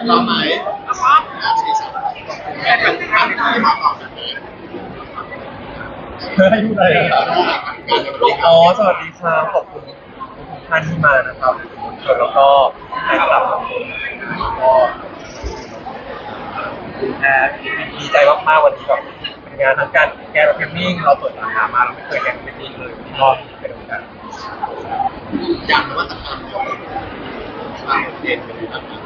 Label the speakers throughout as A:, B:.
A: ลิ
B: ศ
A: ต่อไหม
C: พร้อม
A: อะสี่สามแค่เป็นการที่มาออกแบบนี้
B: เธอให้พูดอะไรอะอ๋อสวัสดีครับขอบคุณทุกท่านที่มานะครับแล้วก็แฟนคลับทุกคนก็แอบดีใจมากๆวันนี้แบบเป็นงานทั้งการแกนแคมปิ้งเราเปิดสาขามาเราไม่เคยแกนแคมปิ้งเลยก็เป็นโอกาส
A: อย่างนวัตกรรมของทางเด่นเป็นแบบนี้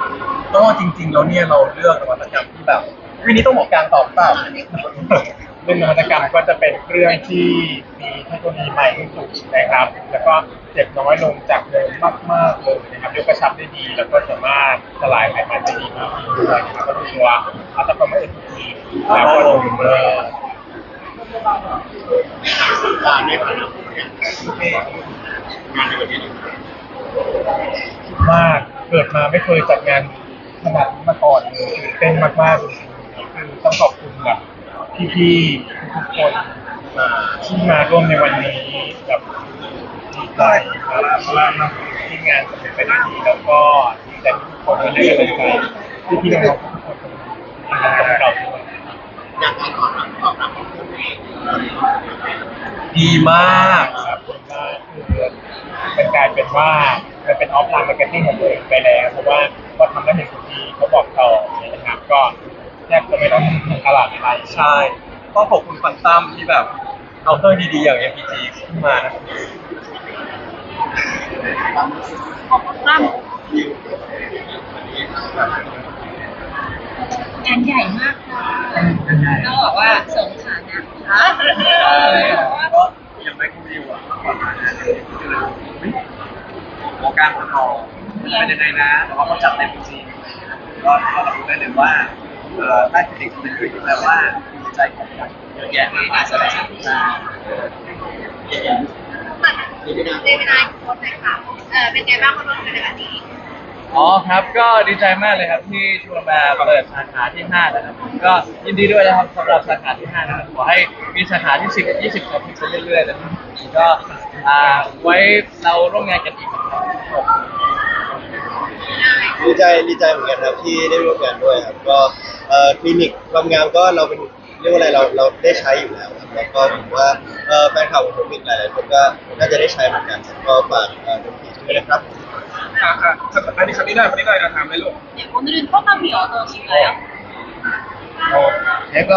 B: ก็จริง ๆ แล้วเนี่ยเราเลือกนวัตกรรมที่แบบวินี้ต้องบอกกลางตอบเปล่า
D: เรื่องนวัตกรรมก็จะเป็นเครื่องที่มีเทคโนโลยีใหม่ที่สุดนะครับ แล้วก็เจ็บน้อยลงจากเดิมมากๆเลยนะครับยกกระชับได้ดี แล้วก็สามารถสลายไขมันได้ดีมากด้วยนะครับก็คือตัวอัลตราคอมเมอร์เอทีแล้วก็โดมิเบอร์
A: การในฐานะผู้เนี่ยงานในวันนี้ดี
D: มากเกิดมาไม่เคยจัดงาน ขนาดนี้มาก่อนเตื่นเต้นมากๆคือต้องขอบคุณแบบพี่ๆทุกคนที่มาร่วมในวันนี้แบบดีใจครับว่าที่งานสำเร็จไปด้วยดีแล้วก็ดีใจทุกคนได้ให้กำลังใจพี่ๆน้องๆทุกคนที่เรา
A: อยากการออกรับออกรับ
B: ดีมาก
D: ครับว่าคือมันกายเป็นว่ามันเป็นออฟไลน์มาร์เก็ตติ้งของตัวเองไปแล้วเพราะว่าก็ทำได้เห็นผลดีเขาบอกต่อนะครับก็ แทบจะไม่ต้องทำตลาดอะไร
B: ใช่ก็ขอบคุณฟันตั้มที่แบบ เอาเครื่องดีๆอย่าง MPG ขึ้นมานะ
C: ขอบคุณมากงานใหญ่มากค่ะต้องบอกว่าสงขลานะคะ
B: ก็ยังไม่คุ้มวิวอะก่อนมาเนี่ยคือวงการพนอเป็นยังไงนะแต่ว่าเขาจัดเต็มจริงก็ก็รับรู้ได้เลยว่า เอ่อใต้คลินิกมันคือแปลว่าใจของคนเยอะแยะในการแสดงมา
A: นี่ไม่ได้
C: เดวินายโค้ชเลยค่ะเออเป็นไงบ้างคะน้องในวันนี้
E: อ๋อครับก็ดีใจมากเลยครับที่ชวนมาเปิดสาขาที่5นะครับก็ยินดีด้วยนะครับสำหรับสาขาที่5นะครับขอให้มีสาขาที่10 20ครับไปเรื่อยๆนะครับก็อ่าไว้เราร่วมงานกันอีกนะครับ
F: ดีใจดีใจเหมือนกันครับที่ได้ร่วมงานด้วยครับก็เอ่อคลินิกความงามก็เราเป็นเรียกว่าอะไรเราเราได้ใช้อยู่แล้วครับแล้วก็ผมว่าเอ่อแฟนคลับของผมอีกหลายๆคนก็น่าจะได้ใช้เหมือนกันครับก็ฝากเอ่อดนตรีด้วยนะครับ
D: อ่ะอ่ะอันนี้คำนี้ได้คำนี้ได้เราทำได้ลูก
C: 네, 오늘은 소감이 어떠신가요?
G: 어, 제가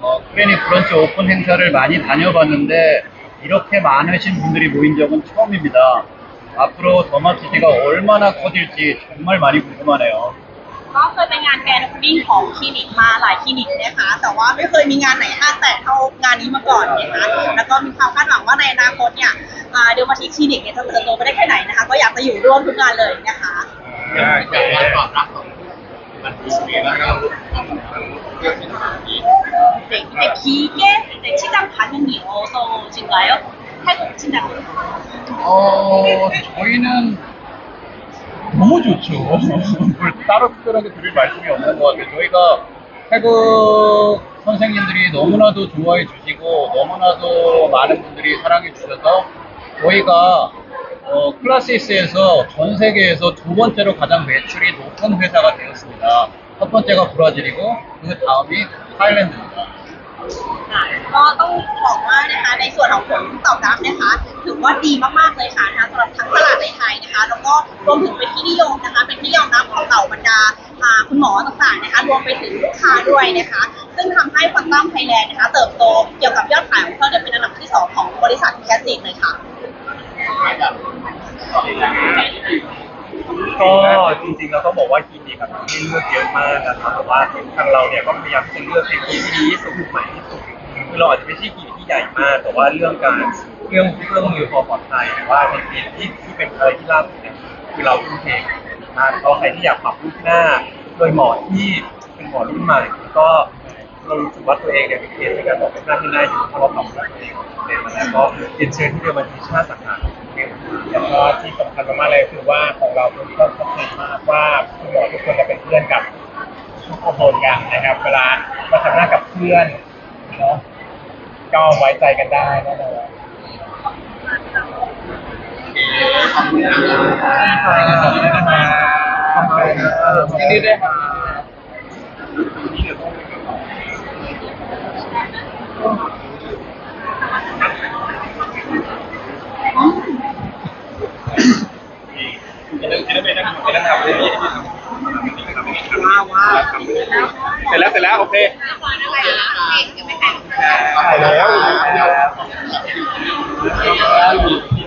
G: 어, 크레닉 브런치 오픈 행사를 많이 다녀봤는데 이렇게 많으신 분들이 모인 적은 처음입니다. 앞으로 더마티지가 얼마나 커질지 정말 많이 궁금하네요.
H: ก็เคยไปงานแกรนด์โอเพนนิ่งของคลินิกมาหลายคลินิกนะคะ แต่ว่าไม่เคยมีงานไหนห้างแตกเท่างานนี้มาก่อนนะคะแล้วก็มีความคาดหวังว่าในอนาคตเนี่ยเดลมาทิคลินิกเนี่ยจะเติบโตไปได้แค่ไหนนะคะ ก็อยากจะอยู่ร่วมทุกงานเลยนะคะ
A: อย่างการตอบรับของมันดีสุดแล้วก็เรื่องที่ทำนี้
H: 네, 이제 길게 네, 치장 반응이 어떠신가
G: 어, 저희는 너무 좋죠. 뭘 따로 특별하게 드릴 말씀이 없는 것 같아요. 저희가 태국 선생님들이 너무나도 좋아해 주시고 너무나도 많은 분들이 사랑해 주셔서 저희가 어, 클라시스에서 전 세계에서 두 번째로 가장 매출이 높은 회사가 되었습니다. 첫 번째가 브라질이고 그 다음이 타일랜드입니다.
H: ค่ะก็ต้องบอกว่านะคะในส่วนของผลตอบรับนะคะ ถือว่าดีมากๆเลยค่ะนะคะสำหรับทั้งตลาดในไทยนะคะ แล้วก็รวมถึงเป็นที่นิยมนะคะ เป็นที่ยอมรับของเหล่าบรรดาคุณหมอต่างๆนะคะ รวมไปถึงลูกค้าด้วยนะคะ ซึ่งทำให้ควอนตัมไทยแลนด์นะคะ เติบโตเกี่ยวกับยอดขายของเขาเนี่ยเป็นอันดับที่สองของบริษัทแคสติกเลยค่ะ
B: ก็จริง ๆเราต้องบอกว่าคลินิกอะให้เลือกเยอะมากนะครับแต่ว่าทางเราเนี่ยก็พยายามจะเลือกเทคนิคที่ดีที่สุดใหม่ที่สุดคือเราอาจจะไม่ใช่คลินิกที่ใหญ่มาก แต่ว่าเรื่องการเรื่องเครื่องมือความปลอดภัยหรือว่าในคลินิกที่ที่เป็นอะไรที่ราบเนี่ยคือเราทุ่มเทมากเพราใครที่อยากปรับรูปหน้า โดยหมอที่เป็นหมอรุ่นใหม่ก็เรารู้สึกว่าตัวเองเนี่ยมีเคสในการปรับรูปหน้าที่น่าอยู่เพราะเราปรับรูปหน้าตัวเองเป็นมาแล้วก็เรียนเชิญที่เดียวมาที่ชาติสาขา
D: แล้วก็ที่ำคัญมากๆเลยคือว่าของเราเป็นต้นชัดเจนมากว่าคุณหมอทุกคนจะเป็นเพื่อนกับทุกคนกันนะครับ เวลามาทำหน้ากับเพื่อนเนาะก็ไว้ใจกันได้แน่นอน
E: ขอบคุณครับยินดีด้วยครับ
I: เสร็จแล้วเสร็จแล้วโอเค
A: ขออะไรนะเดี๋ยวไปถ่าย
J: ถ่ายแล้ว
A: รูป